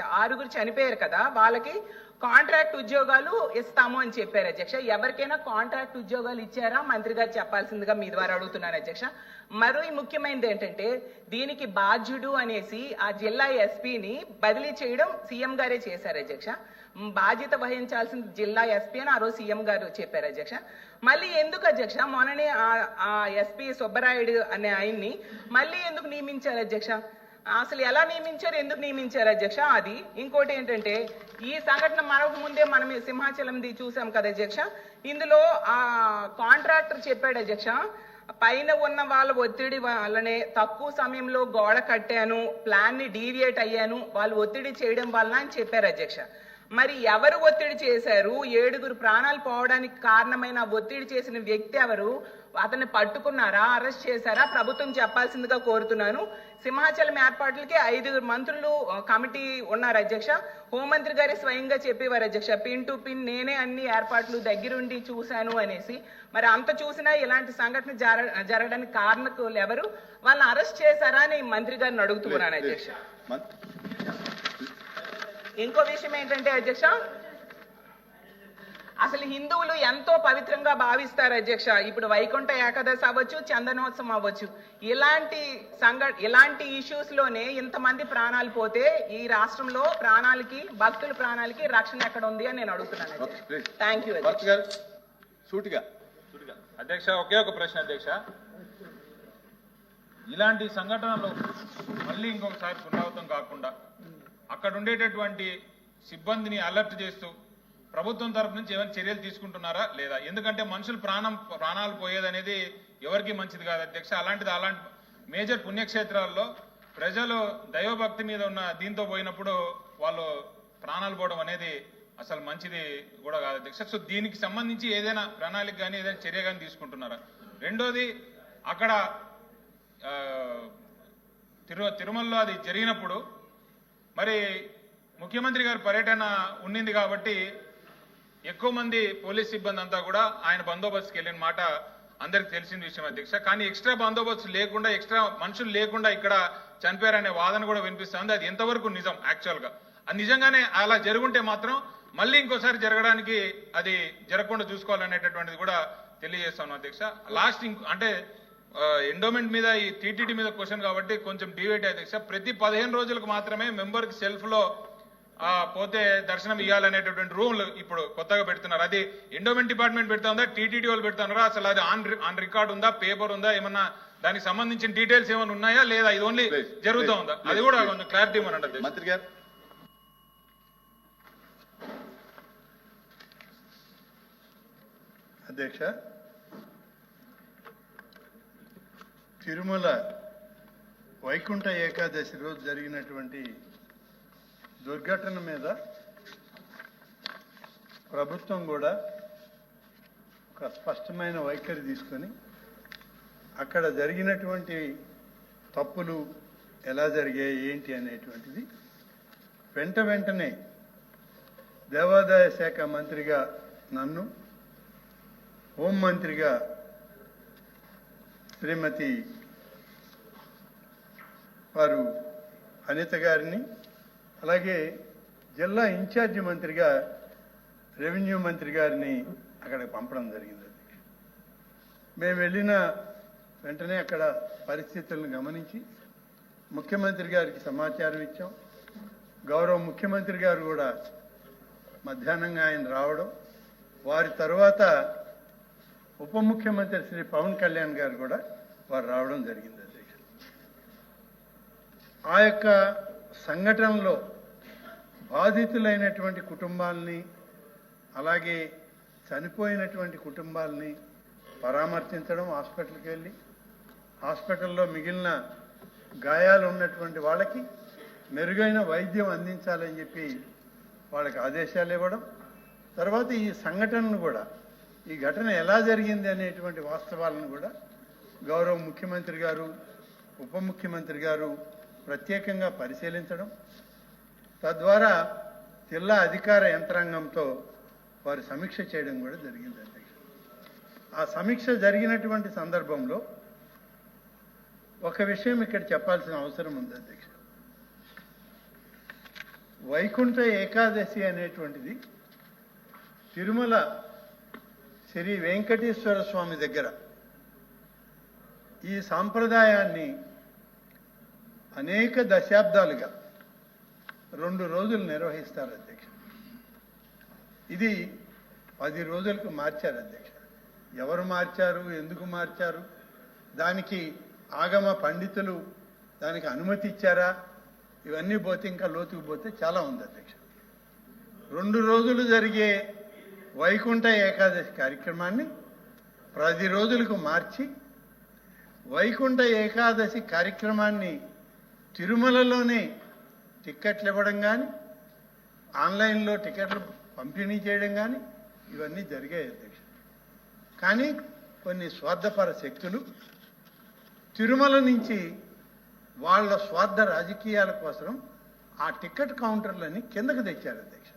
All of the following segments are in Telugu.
ఆరుగురు చనిపోయారు కదా వాళ్ళకి కాంట్రాక్ట్ ఉద్యోగాలు ఇస్తాము అని చెప్పారు అధ్యక్ష. ఎవరికైనా కాంట్రాక్ట్ ఉద్యోగాలు ఇచ్చారా? మంత్రి గారు చెప్పాల్సిందిగా మీ ద్వారా అడుగుతున్నాను అధ్యక్ష. మరో ముఖ్యమైనది ఏంటంటే దీనికి బాధ్యుడు అనేసి ఆ జిల్లా ఎస్పీని బదిలీ చేయడం సీఎం గారే చేశారు అధ్యక్ష. బాధ్యత వహించాల్సిన జిల్లా ఎస్పీ అని ఆ రోజు సీఎం గారు చెప్పారు అధ్యక్ష. మళ్ళీ ఎందుకు అధ్యక్ష? మొన్ననే ఆ- ఆ ఎస్పీ సుబ్బరాయుడు అనే ఆయన్ని మళ్ళీ ఎందుకు నియమించారు అధ్యక్ష? అసలు ఎలా నియమించారు ఎందుకు నియమించారు అధ్యక్ష? అది ఇంకోటి ఏంటంటే ఈ సంఘటన మనకు ముందే మనం సింహాచలంది చూసాం కదా అధ్యక్ష. ఇందులో ఆ కాంట్రాక్టర్ చెప్పాడు అధ్యక్ష పైన ఉన్న వాళ్ళ ఒత్తిడి వల్లనే తక్కువ సమయంలో గోడ కట్టాను ప్లాన్ని డీవియేట్ అయ్యాను వాళ్ళు ఒత్తిడి చేయడం వలన అని చెప్పారు అధ్యక్ష. మరి ఎవరు ఒత్తిడి చేశారు? ఏడుగురు ప్రాణాలు పోవడానికి కారణమైన ఒత్తిడి చేసిన వ్యక్తి ఎవరు? అతన్ని పట్టుకున్నారా అరెస్ట్ చేశారా ప్రభుత్వం చెప్పాల్సిందిగా కోరుతున్నాను. సింహాచలం ఏర్పాట్లకి ఐదుగురు మంత్రులు కమిటీ ఉన్నారు అధ్యక్ష. హోంమంత్రి గారి స్వయంగా చెప్పేవారు అధ్యక్ష. పిన్ టు పిన్ నేనే అన్ని ఏర్పాట్లు దగ్గరుండి చూశాను అనేసి. మరి అంత చూసినా ఇలాంటి సంఘటన జర జరగడానికి కారణకులు ఎవరు? వాళ్ళని అరెస్ట్ చేశారా అని మంత్రి గారిని అడుగుతున్నాను అధ్యక్ష. ఇంకో విషయం ఏంటంటే అధ్యక్ష అసలు హిందువులు ఎంతో పవిత్రంగా భావిస్తారు అధ్యక్ష. ఇప్పుడు వైకుంఠ ఏకాదశి అవ్వచ్చు చందనోత్సవం అవ్వచ్చు. ఇలాంటి సంఘ ఇలాంటి ఇష్యూస్లోనే ఇంతమంది ప్రాణాలు పోతే ఈ రాష్ట్రంలో ప్రాణాలకి భక్తుల ప్రాణాలకి రక్షణ ఎక్కడ ఉంది అని నేను అడుగుతున్నాను. థ్యాంక్ యూ సూటిగా. అధ్యక్ష ఒకే ఒక ప్రశ్న అధ్యక్ష. ఇలాంటి సంఘటనలు మళ్ళీ ఇంకొకసారి పునరావృతం కాకుండా అక్కడ ఉండేటటువంటి సిబ్బందిని అలర్ట్ చేస్తూ ప్రభుత్వం తరపు నుంచి ఏమైనా చర్యలు తీసుకుంటున్నారా లేదా? ఎందుకంటే మనుషులు ప్రాణం ప్రాణాలు పోయేదనేది ఎవరికి మంచిది కాదు అధ్యక్ష. అలాంటిది అలాంటి మేజర్ పుణ్యక్షేత్రాల్లో ప్రజలు దైవభక్తి మీద ఉన్న దీంతో పోయినప్పుడు వాళ్ళు ప్రాణాలు పోవడం అనేది అసలు మంచిది కూడా కాదు అధ్యక్ష. సో దీనికి సంబంధించి ఏదైనా ప్రణాళిక కానీ ఏదైనా చర్య కానీ తీసుకుంటున్నారా? రెండోది అక్కడ తిరు తిరుమలలో అది జరిగినప్పుడు మరి ముఖ్యమంత్రి గారి పర్యటన ఉండింది కాబట్టి ఎక్కువ మంది పోలీస్ సిబ్బంది అంతా కూడా ఆయన బందోబస్తుకి వెళ్ళిన మాట అందరికి తెలిసిన విషయం అధ్యక్ష. కానీ ఎక్స్ట్రా బందోబస్తు లేకుండా ఎక్స్ట్రా మనుషులు లేకుండా ఇక్కడ చనిపోయారనే వాదన కూడా వినిపిస్తుంది. అది ఎంతవరకు నిజం యాక్చువల్గా? అది నిజంగానే అలా జరుగుంటే మాత్రం మళ్ళీ ఇంకోసారి జరగడానికి అది జరగకుండా చూసుకోవాలనేటటువంటిది కూడా తెలియజేస్తాను అధ్యక్ష. లాస్ట్ అంటే ఎండోమెంట్ మీద ఈ టీటీడీ మీద క్వశ్చన్ కాబట్టి కొంచెం డివేట్ అధ్యక్ష. ప్రతి పదిహేను రోజులకు మాత్రమే మెంబర్కి సెల్ఫ్లో సెల్ఫ్లో పోతే దర్శనం ఇవ్వాలనేటటువంటి రూల్ ఇప్పుడు కొత్తగా పెడుతున్నారు. అది ఎండోమెంట్ డిపార్ట్మెంట్ పెడతా ఉందా? టీటీడీ వాళ్ళు పెడుతున్నారా? అసలు అది ఆన్ ఆన్ రికార్డ్ ఉందా? పేపర్ ఉందా? ఏమన్నా దానికి సంబంధించిన డీటెయిల్స్ ఏమైనా ఉన్నాయా? లేదా ఇది ఓన్లీ జరుగుతూ ఉందా? అది కూడా. కొంచెం క్లారిటీ ఇవ్వనండి మంత్రి గారు. అధ్యక్ష తిరుమల వైకుంఠ ఏకాదశి రోజు జరిగినటువంటి దుర్ఘటన మీద ప్రభుత్వం కూడా ఒక స్పష్టమైన వైఖరి తీసుకొని అక్కడ జరిగినటువంటి తప్పులు ఎలా జరిగాయి ఏంటి అనేటువంటిది వెంట వెంటనే దేవాదాయ శాఖ మంత్రిగా నన్ను హోంమంత్రిగా శ్రీమతి వారు అనిత గారిని అలాగే జిల్లా ఇన్ఛార్జి మంత్రిగా రెవెన్యూ మంత్రి గారిని అక్కడికి పంపడం జరిగింది. మేము వెళ్ళిన వెంటనే అక్కడ పరిస్థితులను గమనించి ముఖ్యమంత్రి గారికి సమాచారం ఇచ్చాం. గౌరవ ముఖ్యమంత్రి గారు కూడా మధ్యాహ్నంగా ఆయన రావడం. వారి తరువాత ఉప ముఖ్యమంత్రి శ్రీ పవన్ కళ్యాణ్ గారు కూడా వారు రావడం జరిగింది ఆ యొక్క సంఘటనలో బాధితులైనటువంటి కుటుంబాలని అలాగే చనిపోయినటువంటి కుటుంబాలని పరామర్శించడం హాస్పిటల్కి వెళ్ళి హాస్పిటల్లో మిగిలిన గాయాలు ఉన్నటువంటి వాళ్ళకి మెరుగైన వైద్యం అందించాలని చెప్పి వాళ్ళకి ఆదేశాలు ఇవ్వడం. తర్వాత ఈ సంఘటనను కూడా ఈ ఘటన ఎలా జరిగింది అనేటువంటి వాస్తవాలను కూడా గౌరవ ముఖ్యమంత్రి గారు ఉప ముఖ్యమంత్రి గారు ప్రత్యేకంగా పరిశీలించడం తద్వారా జిల్లా అధికార యంత్రాంగంతో వారు సమీక్ష చేయడం కూడా జరిగింది అధ్యక్ష. ఆ సమీక్ష జరిగినటువంటి సందర్భంలో ఒక విషయం ఇక్కడ చెప్పాల్సిన అవసరం ఉంది అధ్యక్ష. వైకుంఠ ఏకాదశి అనేటువంటిది తిరుమల శ్రీ వెంకటేశ్వర స్వామి దగ్గర ఈ సాంప్రదాయాన్ని అనేక దశాబ్దాలుగా రెండు రోజులు నిర్వహిస్తారు అధ్యక్ష. ఇది పది రోజులకు మార్చారు అధ్యక్ష. ఎవరు మార్చారు? ఎందుకు మార్చారు? దానికి ఆగమ పండితులు దానికి అనుమతి ఇచ్చారా? ఇవన్నీ పోతే ఇంకా లోతుకు పోతే చాలా ఉంది అధ్యక్ష. రెండు రోజులు జరిగే వైకుంఠ ఏకాదశి కార్యక్రమాన్ని పది రోజులకు మార్చి వైకుంఠ ఏకాదశి కార్యక్రమాన్ని తిరుమలలోనే టిక్కెట్లు ఇవ్వడం కానీ ఆన్లైన్లో టికెట్లు పంపిణీ చేయడం కానీ ఇవన్నీ జరిగాయి అధ్యక్ష. కానీ కొన్ని స్వార్థపర శక్తులు తిరుమల నుంచి వాళ్ళ స్వార్థ రాజకీయాల కోసం ఆ టికెట్ కౌంటర్లని కిందకు తెచ్చారు అధ్యక్ష.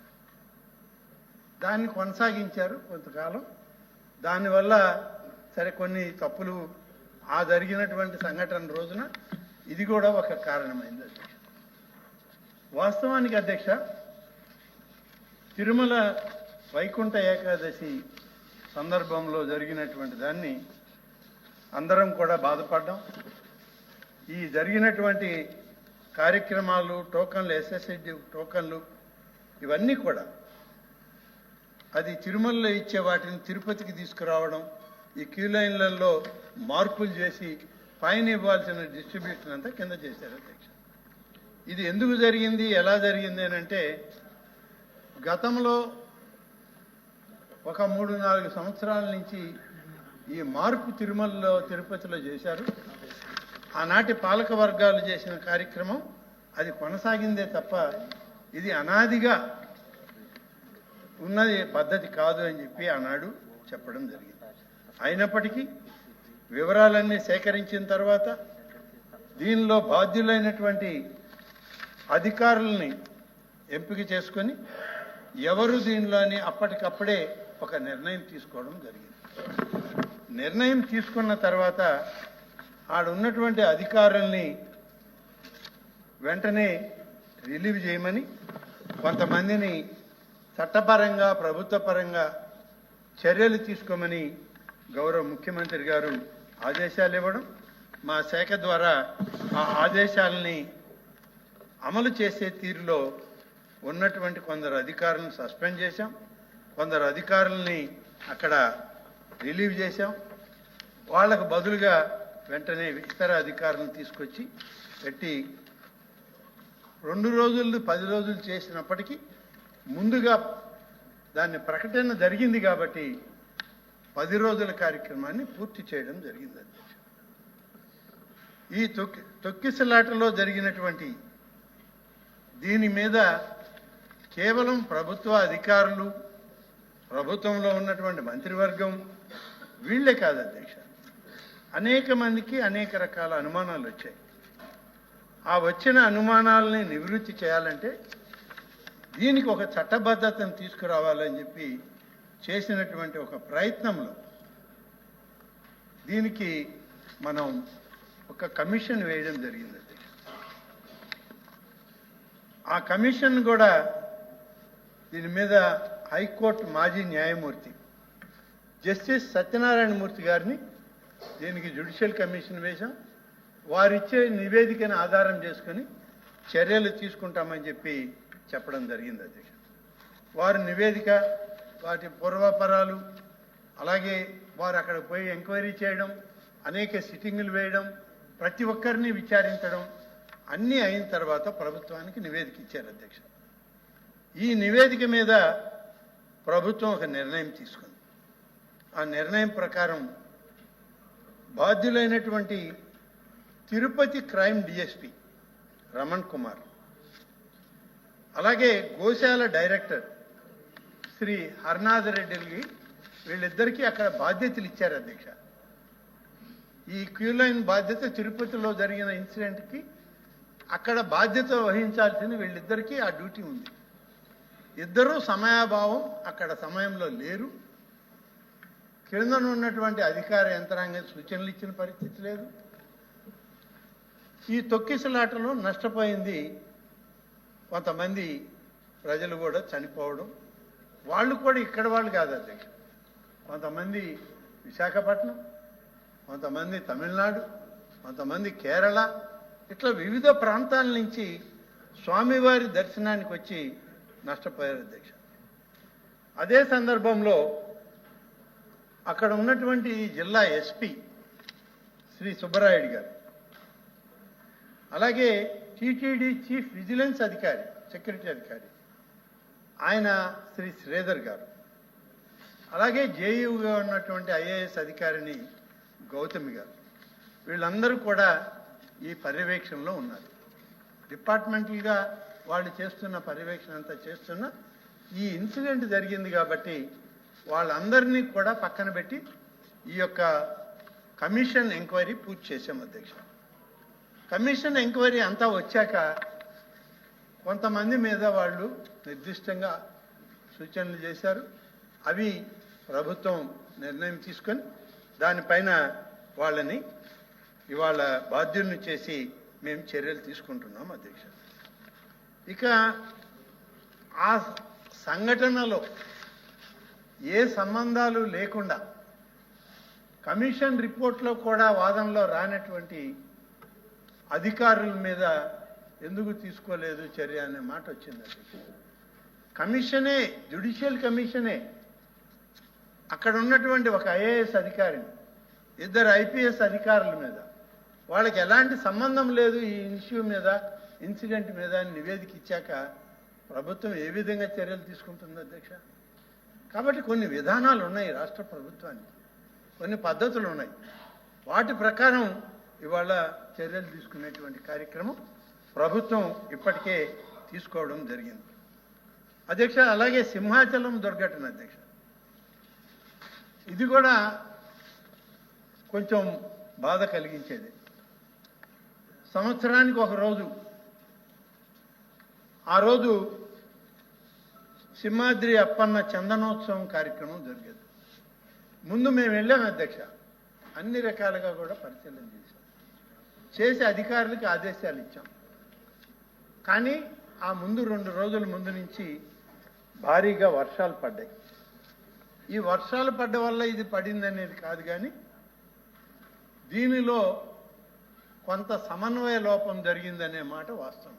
దాన్ని కొనసాగించారు కొంతకాలం. దానివల్ల సరే కొన్ని తప్పులు ఆ జరిగినటువంటి సంఘటన రోజున ఇది కూడా ఒక కారణమైంది అధ్యక్ష. వాస్తవానికి అధ్యక్ష తిరుమల వైకుంఠ ఏకాదశి సందర్భంలో జరిగినటువంటి దాన్ని అందరం కూడా బాధపడ్డాం. ఈ జరిగినటువంటి కార్యక్రమాలు టోకన్లు ఎస్ఎస్ఐడి టోకన్లు ఇవన్నీ కూడా అది తిరుమలలో ఇచ్చే వాటిని తిరుపతికి తీసుకురావడం ఈ క్యూ లైన్లలో మార్పులు చేసి పైన ఇవ్వాల్సిన డిస్ట్రిబ్యూషన్ అంతా కింద చేశారు అధ్యక్ష. ఇది ఎందుకు జరిగింది ఎలా జరిగింది అని అంటే గతంలో ఒక మూడు నాలుగు సంవత్సరాల నుంచి ఈ మార్పు తిరుమలలో తిరుపతిలో చేశారు. ఆనాటి పాలక వర్గాలు చేసిన కార్యక్రమం అది కొనసాగిందే తప్ప ఇది అనాదిగా ఉన్నది పద్ధతి కాదు అని చెప్పి ఆనాడు చెప్పడం జరిగింది. అయినప్పటికీ వివరాలన్నీ సేకరించిన తర్వాత దీనిలో బాధ్యులైనటువంటి అధికారుల్ని ఎంపిక చేసుకొని ఎవరు దీనిలోని అప్పటికప్పుడే ఒక నిర్ణయం తీసుకోవడం జరిగింది. నిర్ణయం తీసుకున్న తర్వాత ఆడున్నటువంటి అధికారుల్ని వెంటనే రిలీవ్ చేయమని కొంతమందిని చట్టపరంగా ప్రభుత్వపరంగా చర్యలు తీసుకోమని గౌరవ ముఖ్యమంత్రి గారు ఆదేశాలు ఇవ్వడం మా శాఖ ద్వారా ఆ ఆదేశాలని అమలు చేసే తీరులో ఉన్నటువంటి కొందరు అధికారులను సస్పెండ్ చేశాం. కొందరు అధికారుల్ని అక్కడ రిలీవ్ చేశాం. వాళ్ళకు బదులుగా వెంటనే ఇతర అధికారులను తీసుకొచ్చి పెట్టి రెండు రోజులు పది రోజులు చేసినప్పటికీ ముందుగా దాన్ని ప్రకటన జరిగింది కాబట్టి పది రోజుల కార్యక్రమాన్ని పూర్తి చేయడం జరిగింది. అధ్యక్ష ఈ తొక్కి తొక్కిసలాటలో జరిగినటువంటి దీని మీద కేవలం ప్రభుత్వ అధికారులు ప్రభుత్వంలో ఉన్నటువంటి మంత్రివర్గం వీళ్ళే కాదు అధ్యక్ష. అనేక మందికి అనేక రకాల అనుమానాలు వచ్చాయి. ఆ వచ్చిన అనుమానాలని నివృత్తి చేయాలంటే దీనికి ఒక చట్టబద్ధతను తీసుకురావాలని చెప్పి చేసినటువంటి ఒక ప్రయత్నంలో దీనికి మనం ఒక కమిషన్ వేయడం జరిగింది. ఆ కమిషన్ కూడా దీని మీద హైకోర్టు మాజీ న్యాయమూర్తి జస్టిస్ సత్యనారాయణ మూర్తి గారిని దీనికి జ్యుడిషియల్ కమిషన్ వేశాం. వారిచ్చే నివేదికను ఆధారం చేసుకొని చర్యలు తీసుకుంటామని చెప్పి చెప్పడం జరిగింది అధ్యక్ష. వారి నివేదిక వాటి పూర్వాపరాలు అలాగే వారు అక్కడ పోయి ఎంక్వైరీ చేయడం అనేక సిట్టింగులు వేయడం ప్రతి ఒక్కరిని విచారించడం అన్నీ అయిన తర్వాత ప్రభుత్వానికి నివేదిక ఇచ్చారు అధ్యక్ష. ఈ నివేదిక మీద ప్రభుత్వం ఒక నిర్ణయం తీసుకుంది. ఆ నిర్ణయం ప్రకారం బాధ్యులైనటువంటి తిరుపతి క్రైమ్ డిఎస్పి రమణ్ కుమార్ అలాగే గోశాల డైరెక్టర్ శ్రీ హర్నాథ్ రెడ్డికి వీళ్ళిద్దరికీ అక్కడ బాధ్యతలు ఇచ్చారు అధ్యక్ష. ఈ క్యూ లైన్ బాధ్యత తిరుపతిలో జరిగిన ఇన్సిడెంట్కి అక్కడ బాధ్యత వహించాల్సిన వీళ్ళిద్దరికీ ఆ డ్యూటీ ఉంది. ఇద్దరూ సమయాభావం అక్కడ సమయంలో లేరు. క్రిందన ఉన్నటువంటి అధికార యంత్రాంగం సూచనలు ఇచ్చిన పరిస్థితి లేదు. ఈ తొక్కిసలాటలో నష్టపోయింది కొంతమంది ప్రజలు కూడా చనిపోవడం. వాళ్ళు కూడా ఇక్కడ వాళ్ళు కాదు అధ్యక్ష కొంతమంది విశాఖపట్నం కొంతమంది తమిళనాడు కొంతమంది కేరళ ఇట్లా వివిధ ప్రాంతాల నుంచి స్వామివారి దర్శనానికి వచ్చి నష్టపోయారు అధ్యక్ష. అదే సందర్భంలో అక్కడ ఉన్నటువంటి జిల్లా ఎస్పీ శ్రీ సుబ్బరాయుడు గారు అలాగే టీటీడీ చీఫ్ విజిలెన్స్ అధికారి సెక్యూరిటీ అధికారి ఆయన శ్రీ శ్రీధర్ గారు అలాగే జేయూగా ఉన్నటువంటి ఐఏఎస్ అధికారిని గౌతమి గారు వీళ్ళందరూ కూడా ఈ పర్యవేక్షణలో ఉన్నారు. డిపార్ట్మెంటల్గా వాళ్ళు చేస్తున్న పర్యవేక్షణ అంతా చేస్తున్న ఈ ఇన్సిడెంట్ జరిగింది కాబట్టి వాళ్ళందరినీ కూడా పక్కన పెట్టి ఈ యొక్క కమిషన్ ఎంక్వైరీ పూర్తి చేశాం అధ్యక్ష. కమిషన్ ఎంక్వైరీ అంతా వచ్చాక కొంతమంది మీద వాళ్ళు నిర్దిష్టంగా సూచనలు చేశారు. అవి ప్రభుత్వం నిర్ణయం తీసుకొని దానిపైన వాళ్ళని ఇవాళ బాధ్యుల్ని చేసి మేము చర్యలు తీసుకుంటున్నాం అధ్యక్ష. ఇక ఆ సంఘటనలో ఏ సంబంధాలు లేకుండా కమిషన్ రిపోర్ట్లో కూడా వాదనలో రానటువంటి అధికారుల మీద ఎందుకు తీసుకోలేదు చర్య అనే మాట వచ్చింది అధ్యక్ష. కమిషనే జ్యుడిషియల్ కమిషనే అక్కడ ఉన్నటువంటి ఒక ఐఏఎస్ అధికారిని ఇద్దరు ఐపీఎస్ అధికారుల మీద వాళ్ళకి ఎలాంటి సంబంధం లేదు ఈ ఇష్యూ మీద ఇన్సిడెంట్ మీద నివేదిక ఇచ్చాక ప్రభుత్వం ఏ విధంగా చర్యలు తీసుకుంటుంది అధ్యక్ష? కాబట్టి కొన్ని విధానాలు ఉన్నాయి రాష్ట్ర ప్రభుత్వానికి. కొన్ని పద్ధతులు ఉన్నాయి. వాటి ప్రకారం ఇవాళ చర్యలు తీసుకునేటువంటి కార్యక్రమం ప్రభుత్వం ఇప్పటికే తీసుకోవడం జరిగింది. అధ్యక్ష అలాగే సింహాచలం దుర్ఘటన అధ్యక్ష. ఇది కూడా కొంచెం బాధ కలిగించేది. సంవత్సరానికి ఒక రోజు. ఆ రోజు సింహాద్రి అప్పన్న చందనోత్సవం కార్యక్రమం జరిగేది. ముందు మేము వెళ్ళాం అధ్యక్ష. అన్ని రకాలుగా కూడా పరిశీలన చేశాం. చేసి అధికారులకు ఆదేశాలు ఇచ్చాం. కానీ ఆ ముందు రెండు రోజుల ముందు నుంచి భారీగా వర్షాలు పడ్డాయి. ఈ వర్షాలు పడ్డ వల్ల ఇది పడింది అనేది కాదు కానీ దీనిలో కొంత సమన్వయ లోపం జరిగిందనే మాట వాస్తవం.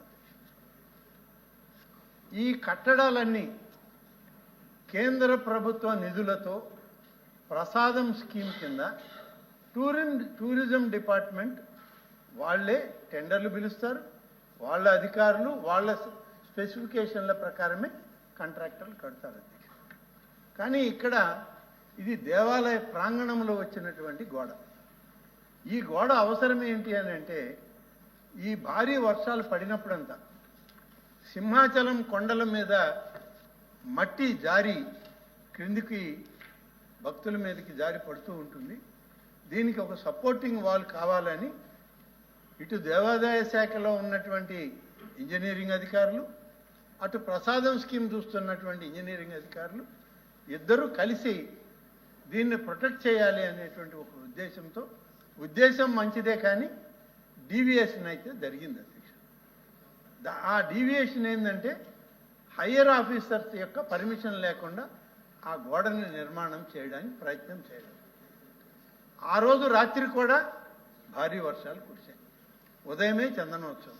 ఈ కట్టడాలన్నీ కేంద్ర ప్రభుత్వ నిధులతో ప్రసాదం స్కీమ్ కింద టూరిం టూరిజం డిపార్ట్మెంట్ వాళ్ళే టెండర్లు పిలుస్తారు. వాళ్ళ అధికారులు వాళ్ళ స్పెసిఫికేషన్ల ప్రకారమే కాంట్రాక్టర్లు కడతారు. కానీ ఇక్కడ ఇది దేవాలయ ప్రాంగణంలో వచ్చినటువంటి గోడ. ఈ గోడ అవసరం ఏంటి అని అంటే ఈ భారీ వర్షాలు పడినప్పుడంతా సింహాచలం కొండల మీద మట్టి జారి క్రిందికి భక్తుల మీదకి జారి పడుతూ ఉంటుంది. దీనికి ఒక సపోర్టింగ్ వాల్ కావాలని ఇటు దేవాదాయ శాఖలో ఉన్నటువంటి ఇంజనీరింగ్ అధికారులు అటు ప్రసాదం స్కీమ్ చూస్తున్నటువంటి ఇంజనీరింగ్ అధికారులు ఇద్దరూ కలిసి దీన్ని ప్రొటెక్ట్ చేయాలి అనేటువంటి ఒక ఉద్దేశంతో ఉద్దేశం మంచిదే కానీ డీవియేషన్ అయితే జరిగింది అధ్యక్ష. ఆ డీవియేషన్ ఏంటంటే హయ్యర్ ఆఫీసర్స్ యొక్క పర్మిషన్ లేకుండా ఆ గోడని నిర్మాణం చేయడానికి ప్రయత్నం చేయడం. ఆ రోజు రాత్రి కూడా భారీ వర్షాలు కురిశాయి. ఉదయమే చందనోత్సవం.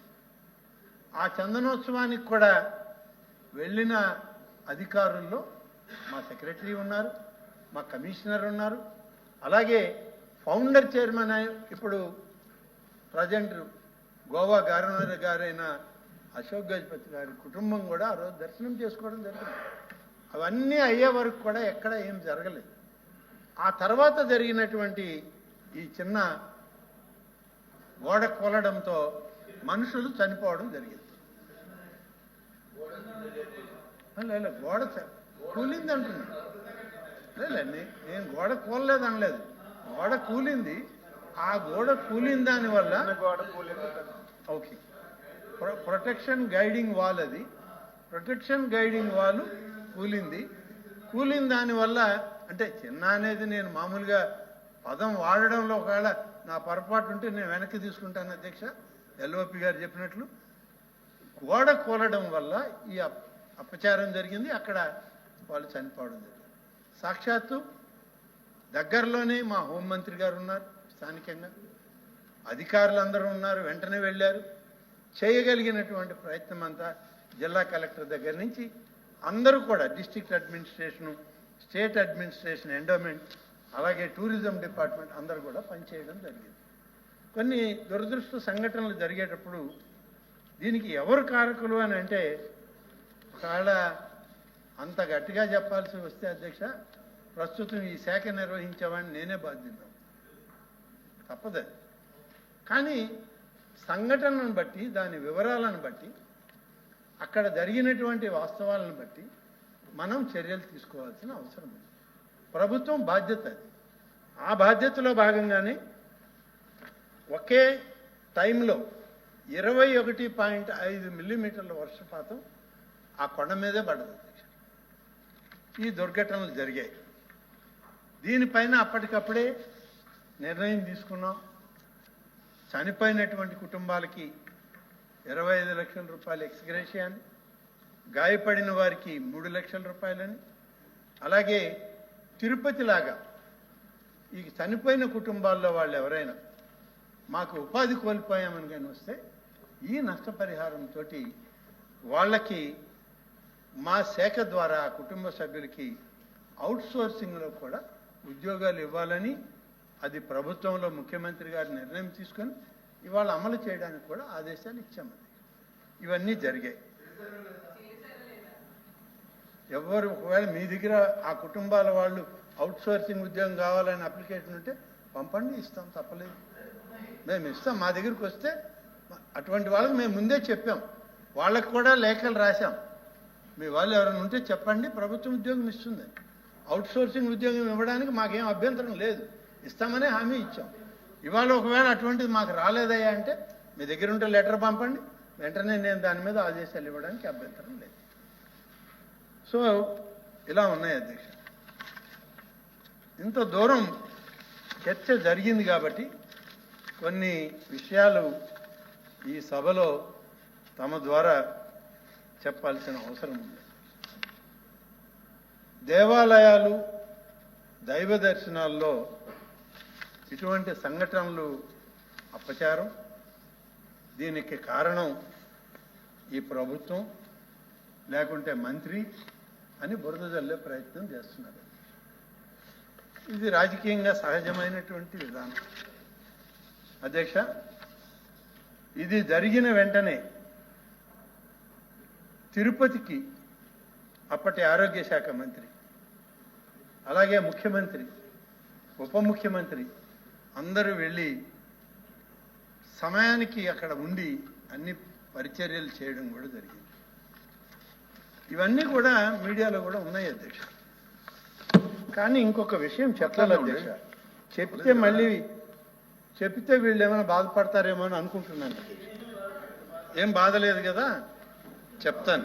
ఆ చందనోత్సవానికి కూడా వెళ్ళిన అధికారుల్లో మా సెక్రటరీ ఉన్నారు మా కమిషనర్ ఉన్నారు అలాగే ఫౌండర్ చైర్మన్ ఇప్పుడు ప్రజెంట్ గోవా గవర్నర్ గారైన అశోక్ గజపతి గారి కుటుంబం కూడా ఆ రోజు దర్శనం చేసుకోవడం జరిగింది. అవన్నీ అయ్యే వరకు కూడా ఎక్కడ ఏం జరగలేదు. ఆ తర్వాత జరిగినటువంటి ఈ చిన్న గోడ కూలడంతో మనుషులు చనిపోవడం జరిగింది. లేదు గోడ కూలింది అంటున్నాను లేదు నే- నేను గోడ కూలలేదు అనలేదు గోడ కూలింది. ఆ గోడ కూలిన దాని వల్ల okay. Pro- protection guiding wall అది. ప్రొటెక్షన్ గైడింగ్ వాల్ కూలింది. కూలిన దాని వల్ల అంటే చిన్న అనేది నేను మామూలుగా పదం వాడడంలో ఒకవేళ నా పొరపాటు ఉంటే నేను వెనక్కి తీసుకుంటాను అధ్యక్ష. ఎల్ఓపి గారు చెప్పినట్లు. గోడ కూలడం వల్ల ఈ అప్- అపచారం జరిగింది. అక్కడ వాళ్ళు చనిపోవడం జరిగింది. సాక్షాత్తు దగ్గరలోనే మా హోంమంత్రి గారు ఉన్నారు స్థానికంగా. అధికారులు అందరూ ఉన్నారు వెంటనే వెళ్ళారు. చేయగలిగినటువంటి ప్రయత్నం అంతా జిల్లా కలెక్టర్ దగ్గర నుంచి అందరూ కూడా district administration state administration endowment అలాగే టూరిజం డిపార్ట్మెంట్ అందరూ కూడా పనిచేయడం జరిగింది. కొన్ని దురదృష్ట సంఘటనలు జరిగేటప్పుడు దీనికి ఎవరు కారకులు అని అంటే ఒకవేళ అంత గట్టిగా చెప్పాల్సి వస్తే అధ్యక్ష ప్రస్తుతం ఈ శాఖ నిర్వహించేవాడిని నేనే బాధ్యత తప్పదు. కానీ సంఘటనను బట్టి దాని వివరాలను బట్టి అక్కడ జరిగినటువంటి వాస్తవాలను బట్టి మనం చర్యలు తీసుకోవాల్సిన అవసరం ఉంది. ప్రభుత్వం బాధ్యత అది. ఆ బాధ్యతలో భాగంగానే ఒకే టైంలో ఇరవై ఒకటి పాయింట్ ఐదు మిల్లీమీటర్ల వర్షపాతం ఆ కొండ మీదే పడదు ఈ దుర్ఘటనలు జరిగాయి. దీనిపైన అప్పటికప్పుడే నిర్ణయం తీసుకున్నాం. చనిపోయినటువంటి కుటుంబాలకి ఇరవై ఐదు లక్షల రూపాయలు ఎక్స్గ్రేషియా అని గాయపడిన వారికి మూడు లక్షల రూపాయలని అలాగే తిరుపతిలాగా ఈ చనిపోయిన కుటుంబాల్లో వాళ్ళు ఎవరైనా మాకు ఉపాధి కోల్పోయామని కానీ వస్తే ఈ నష్టపరిహారంతో వాళ్ళకి మా శాఖ ద్వారా కుటుంబ సభ్యులకి అవుట్ సోర్సింగ్లో కూడా ఉద్యోగాలు ఇవ్వాలని అది ప్రభుత్వంలో ముఖ్యమంత్రి గారు నిర్ణయం తీసుకొని ఇవాళ అమలు చేయడానికి కూడా ఆదేశాలు ఇచ్చాము. ఇవన్నీ జరిగాయి. ఎవరు ఒకవేళ మీ దగ్గర ఆ కుటుంబాల వాళ్ళు అవుట్ సోర్సింగ్ ఉద్యోగం కావాలని అప్లికేషన్ ఉంటే పంపండి ఇస్తాం తప్పలేదు. మేము ఇస్తాం మా దగ్గరికి వస్తే అటువంటి వాళ్ళకి మేము ముందే చెప్పాం. వాళ్ళకు కూడా లేఖలు రాశాం. మీ వాళ్ళు ఎవరైనా ఉంటే చెప్పండి ప్రభుత్వం ఉద్యోగం ఇస్తుంది. అవుట్ సోర్సింగ్ ఉద్యోగం ఇవ్వడానికి మాకేం అభ్యంతరం లేదు. ఇస్తామనే హామీ ఇచ్చాం. ఇవాళ ఒకవేళ అటువంటిది మాకు రాలేదయ్యా అంటే మీ దగ్గర ఉంటే లెటర్ పంపండి. వెంటనే నేను దాని మీద ఆదేశాలు ఇవ్వడానికి అభ్యంతరం లేదు. సో ఇలా ఉన్నాయి అధ్యక్ష. ఇంత దూరం చర్చ జరిగింది కాబట్టి కొన్ని విషయాలు ఈ సభలో తమ ద్వారా చెప్పాల్సిన అవసరం ఉంది. దేవాలయాలు దైవ దర్శనాల్లో ఇటువంటి సంఘటనలు అపచారం. దీనికి కారణం ఈ ప్రభుత్వం లేకుంటే మంత్రి అని బురద జల్లే ప్రయత్నం చేస్తున్నారు. ఇది రాజకీయంగా సహజమైనటువంటి విధానం. అధ్యక్ష ఇది జరిగిన వెంటనే తిరుపతికి అప్పటి ఆరోగ్య శాఖ మంత్రి అలాగే ముఖ్యమంత్రి ఉప ముఖ్యమంత్రి అందరూ వెళ్ళి సమయానికి అక్కడ ఉండి అన్ని పరిచర్యలు చేయడం కూడా జరిగింది. ఇవన్నీ కూడా మీడియాలో కూడా ఉన్నాయి అధ్యక్ష. కానీ ఇంకొక విషయం చెప్పాలి అధ్యక్ష. చెప్తే మళ్ళీ చెప్తే వీళ్ళు ఏమైనా బాధపడతారేమో అని అనుకుంటున్నాను. ఏం బాధ లేదు కదా? చెప్తాను.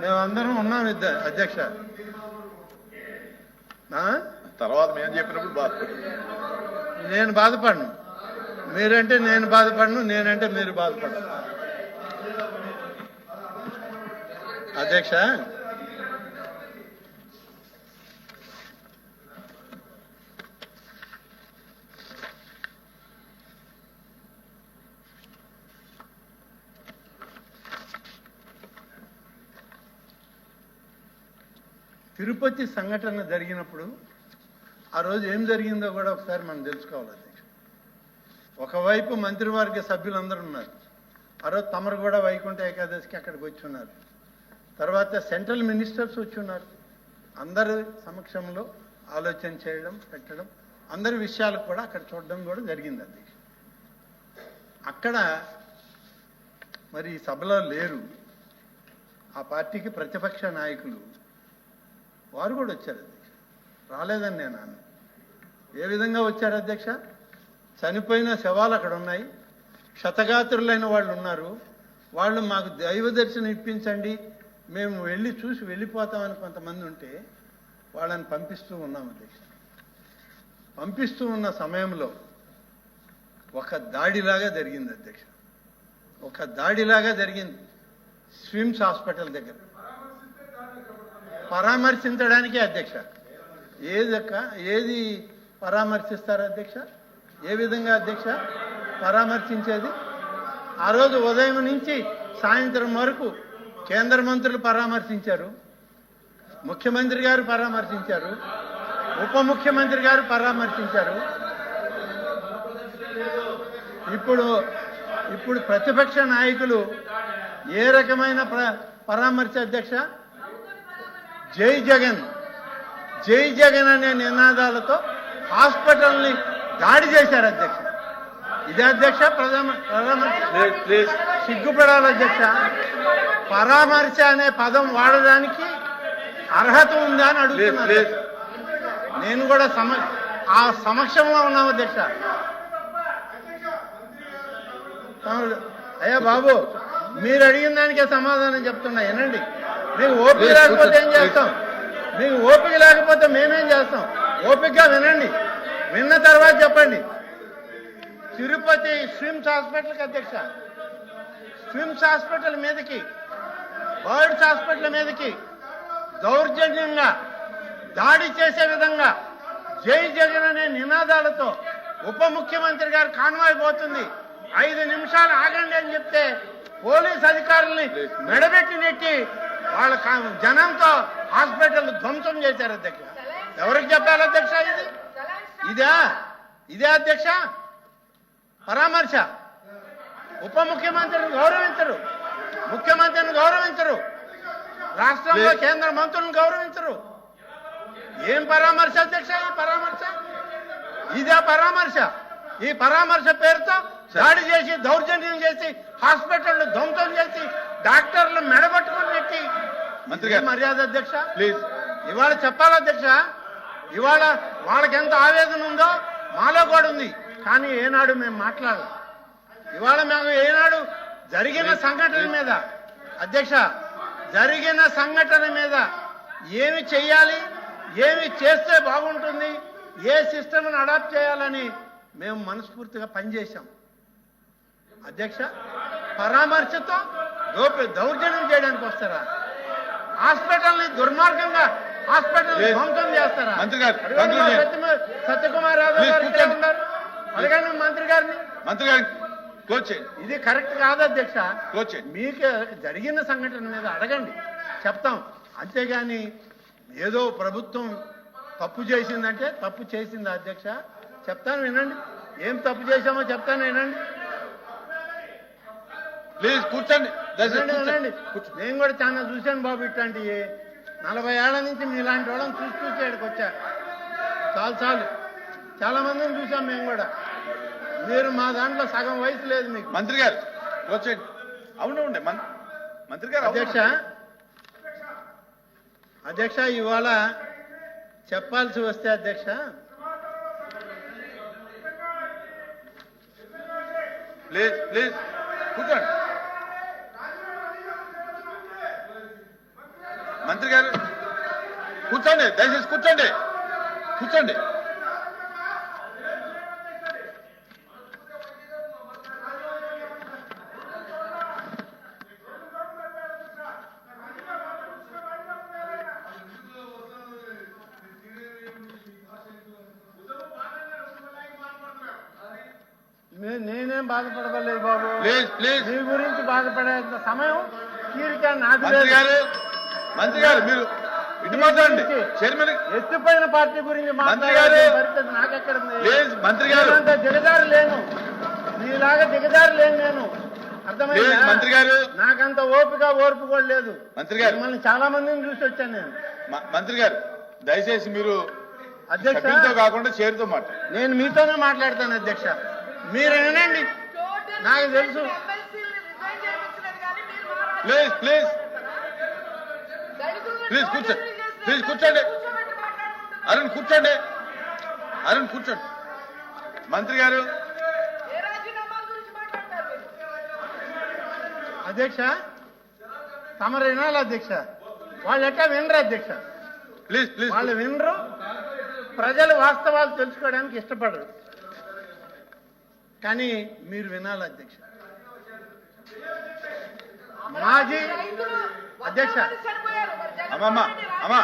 మేమందరం ఉన్నాం ఇద్దరు అధ్యక్ష? తర్వాత మేము చెప్పినప్పుడు బాధపడు నేను బాధపడను. మీరంటే నేను బాధపడను నేనంటే మీరు బాధపడను అధ్యక్ష తిరుపతి సంఘటన జరిగినప్పుడు ఆ రోజు ఏం జరిగిందో కూడా ఒకసారి మనం తెలుసుకోవాలి అధ్యక్ష. ఒకవైపు మంత్రివర్గ సభ్యులందరూ ఉన్నారు. ఆ రోజు తమరు కూడా వైకుంఠ ఏకాదశికి అక్కడికి వచ్చి ఉన్నారు. తర్వాత సెంట్రల్ మినిస్టర్స్ వచ్చి ఉన్నారు. అందరి సమక్షంలో ఆలోచన చేయడం పెట్టడం అందరి విషయాలు కూడా అక్కడ చూడడం కూడా జరిగింది అధ్యక్ష. అక్కడ మరి ఈ సభలో లేరు. ఆ పార్టీకి ప్రతిపక్ష నాయకులు వారు కూడా వచ్చారు అధ్యక్ష. రాలేదని నేను అన్న. ఏ విధంగా వచ్చారు అధ్యక్ష? చనిపోయిన శవాలు అక్కడ ఉన్నాయి. క్షతగాత్రులైన వాళ్ళు ఉన్నారు. వాళ్ళు మాకు దైవ దర్శనం ఇప్పించండి. మేము వెళ్ళి చూసి వెళ్ళిపోతామని కొంతమంది ఉంటే వాళ్ళని పంపిస్తూ ఉన్నాం అధ్యక్ష. పంపిస్తూ ఉన్న సమయంలో ఒక దాడిలాగా జరిగింది అధ్యక్ష. ఒక దాడిలాగా జరిగింది. స్విమ్స్ హాస్పిటల్ దగ్గర. పరామర్శించడానికి అధ్యక్ష. ఏదక్క ఏది పరామర్శిస్తారు అధ్యక్ష? ఏ విధంగా అధ్యక్ష? పరామర్శించేది? ఆ రోజు ఉదయం నుంచి సాయంత్రం వరకు కేంద్ర మంత్రులు పరామర్శించారు. ముఖ్యమంత్రి గారు పరామర్శించారు. ఉప ముఖ్యమంత్రి గారు పరామర్శించారు. ఇప్పుడు ఇప్పుడు ప్రతిపక్ష నాయకులు ఏ రకమైన పరామర్శ అధ్యక్ష? జై జగన్. జై జగన్ అనే నినాదాలతో హాస్పిటల్ని దాడి చేశారు అధ్యక్ష. ఇదే అధ్యక్ష ప్రధాన ప్రధానమంత్రి సిగ్గుపడాలి అధ్యక్ష. పరామర్శ అనే పదం వాడడానికి అర్హత ఉందా అని ప్లీజ్ అడుగుతున్నా ప్లీజ్ నేను కూడా సమ ఆ సమక్షంలో ఉన్నాం అధ్యక్ష. అయ్యా బాబు మీరు అడిగిన దానికే సమాధానం చెప్తున్నా వినండి. మీకు ఓపిక లేకపోతే ఏం. చేస్తాం? మీకు ఓపిక లేకపోతే మేమేం చేస్తాం? ఓపికగా వినండి. విన్న తర్వాత చెప్పండి. తిరుపతి స్విమ్స్ హాస్పిటల్కి అధ్యక్ష. స్విమ్స్ హాస్పిటల్ మీదకి బర్డ్స్ హాస్పిటల్ మీదకి దౌర్జన్యంగా దాడి చేసే విధంగా జై జగన్ అనే నినాదాలతో ఉప ముఖ్యమంత్రి గారు కాన్వాయ్ పోతుంది. ఐదు నిమిషాలు ఆగండి అని చెప్తే పోలీస్ అధికారుల్ని మెడబెట్టి నెట్టి వాళ్ళ కా- జనంతో హాస్పిటల్ ధ్వంసం చేశారు అధ్యక్ష. ఎవరికి చెప్పాలి అధ్యక్ష ఇది? ఇదా? ఇదే అధ్యక్ష? పరామర్శ. ఉప ముఖ్యమంత్రిని గౌరవించరు. ముఖ్యమంత్రిని గౌరవించరు. రాష్ట్రంలో. కేంద్ర మంత్రులను గౌరవించరు. ఏం పరామర్శ అధ్యక్ష ఈ పరామర్శ? ఇదే పరామర్శ. ఈ పరామర్శ పేరుతో దాడి చేసి దౌర్జన్యం చేసి హాస్పిటల్ ధ్వంసం చేసి డాక్టర్లు మెడబట్టుకుని నెట్టి మంత్రి గారు. మర్యాద అధ్యక్ష? ప్లీజ్. ఇవాళ చెప్పాలి అధ్యక్ష? ఇవాళ వాళ్ళకి ఎంత ఆవేదన ఉందో మాలో కూడా ఉంది. కానీ ఏనాడు మేము మాట్లాడాలి. ఇవాళ మేము ఏనాడు జరిగిన సంఘటన మీద అధ్యక్ష జరిగిన సంఘటన మీద ఏమి చెయ్యాలి? ఏమి చేస్తే బాగుంటుంది? ఏ సిస్టమ్ని అడాప్ట్ చేయాలని మేము మనస్ఫూర్తిగా పనిచేశాం. అధ్యక్ష పరామర్శతో దోపి దౌర్జన్యం చేయడానికి వస్తారా? హాస్పిటల్ని దుర్మార్గంగా హాస్పిటల్. ధ్వంసం చేస్తారా? సత్యకుమార్ యాదవ్ గారు ఇక్కడే కూర్చోండి. ఉన్నారు అడగండి మంత్రి గారిని. మంత్రి గారు ఇది కరెక్ట్ కాదు అధ్యక్ష. మీకు జరిగిన సంఘటన మీద అడగండి. చెప్తాం. అంతేగాని ఏదో ప్రభుత్వం తప్పు చేసిందంటే తప్పు చేసింది అధ్యక్ష. చెప్తాను వినండి. ఏం తప్పు చేశామో చెప్తాను వినండి. ప్లీజ్ కూర్చోండి. నేను కూడా చాలా చూశాను బాబు ఇట్లాంటి నలభై ఏళ్ళ నుంచి మీలాంటి వాళ్ళని చూసి చూసి ఇక్కడికి వచ్చా. చాలు చాలు. చాలా మందిని చూసాం మేము కూడా. మీరు మా దాంట్లో సగం వయసు లేదు మీకు. మంత్రి గారు క్లోజ్ చేయండి. అవును ఉండే. మం- మంత్రి గారు అధ్యక్ష అధ్యక్ష ఇవాళ చెప్పాల్సి వస్తే అధ్యక్ష ప్లీజ్ ప్లీజ్. కూర్చోండి. మంత్రి గారు కూర్చోండి దయచేసి కూర్చోండి. కూర్చోండి. నేనేం బాధపడలేదు బాబు. Please please. మీ గురించి బాధపడేంత సమయం తీరిక లేదు. గారు మంత్రి గారు మీరు ఇటు మాట్లాడండి చైర్మన్ ఎత్తుపోయిన పార్టీ గురించి మంత్రి గారు. నాకెక్కడ మంత్రి గారు. దిగజారు లేను. నీలాగా దిగజారు లేను నేను. అర్థమైందా? మంత్రి గారు. నాకంత ఓపిక ఓర్పు కూడా లేదు. మంత్రి గారు. మిమ్మల్ని చాలా మందిని చూసి వచ్చాను నేను. మ- మంత్రి గారు దయచేసి మీరు అధ్యక్ష సభ్యులతో కాకుండా చైర్తో మాట్లాడండి నేను మీతోనే మాట్లాడతాను అధ్యక్ష. మీరు వినండి. నాకు తెలుసు. Please please. ప్లీజ్ కూర్చోండి ప్లీజ్ కూర్చోండి. అరుణ్ కూర్చోండి. అరుణ్ కూర్చోండి. మంత్రి గారు. అధ్యక్ష తమరు వినాలి అధ్యక్ష. వాళ్ళు ఎట్లా వినరు అధ్యక్ష? Please please. వాళ్ళు వినరు. ప్రజలు వాస్తవాలు తెలుసుకోవడానికి ఇష్టపడరు. కానీ మీరు వినాలి అధ్యక్ష. మాజీ అధ్యక్ష అమ్మమ్మ అమ్మా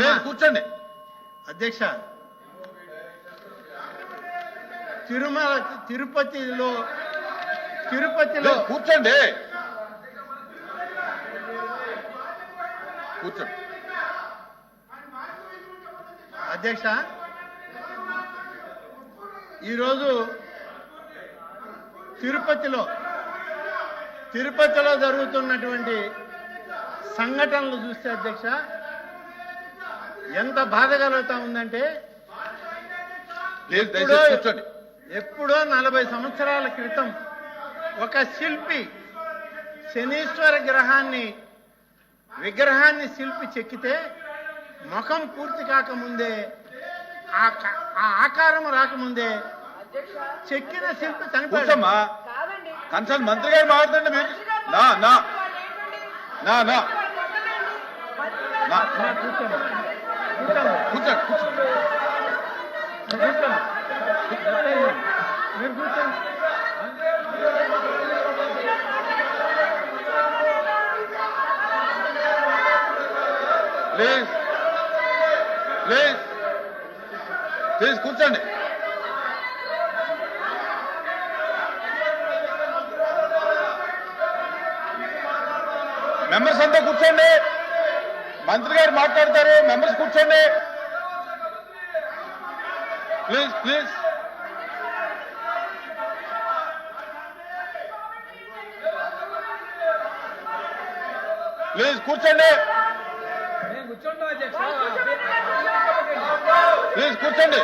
లేదు కూర్చోండి. అధ్యక్ష తిరుమల తిరుపతిలో తిరుపతిలో కూర్చోండి. కూర్చోండి అధ్యక్ష ఈరోజు తిరుపతిలో తిరుపతిలో జరుగుతున్నటువంటి సంఘటనలు చూస్తే అధ్యక్ష ఎంత బాధ కలుగుతా ఉందంటే లేదు ఎప్పుడో నలభై సంవత్సరాల క్రితం ఒక శిల్పి శనీశ్వర గ్రహాన్ని విగ్రహాన్ని శిల్పి చెక్కితే ముఖం పూర్తి కాకముందే ఆ ఆకారం రాకముందే చెక్కిన శిల్పి చనిపోయాడు. కూర్చోమ్మా. కన్సల్ట్ మంత్రి గారు మాట్లాడండి నా నా. నా కూర్చోండి. కూర్చోండి. ప్లీజ్ ప్లీజ్ ప్లీజ్ కూర్చోండి. మెంబర్స్ అంతా కూర్చోండి. మంత్రి గారు మాట్లాడతారు. మెంబర్స్ కూర్చోండి. Please please. ప్లీజ్ కూర్చోండి. ప్లీజ్ కూర్చోండి.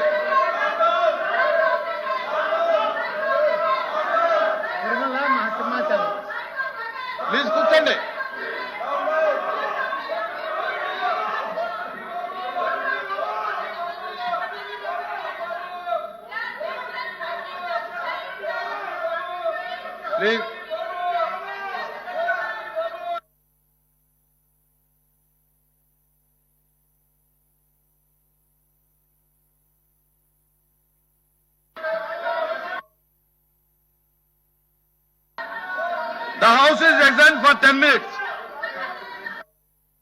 ప్లీజ్ కూర్చోండి.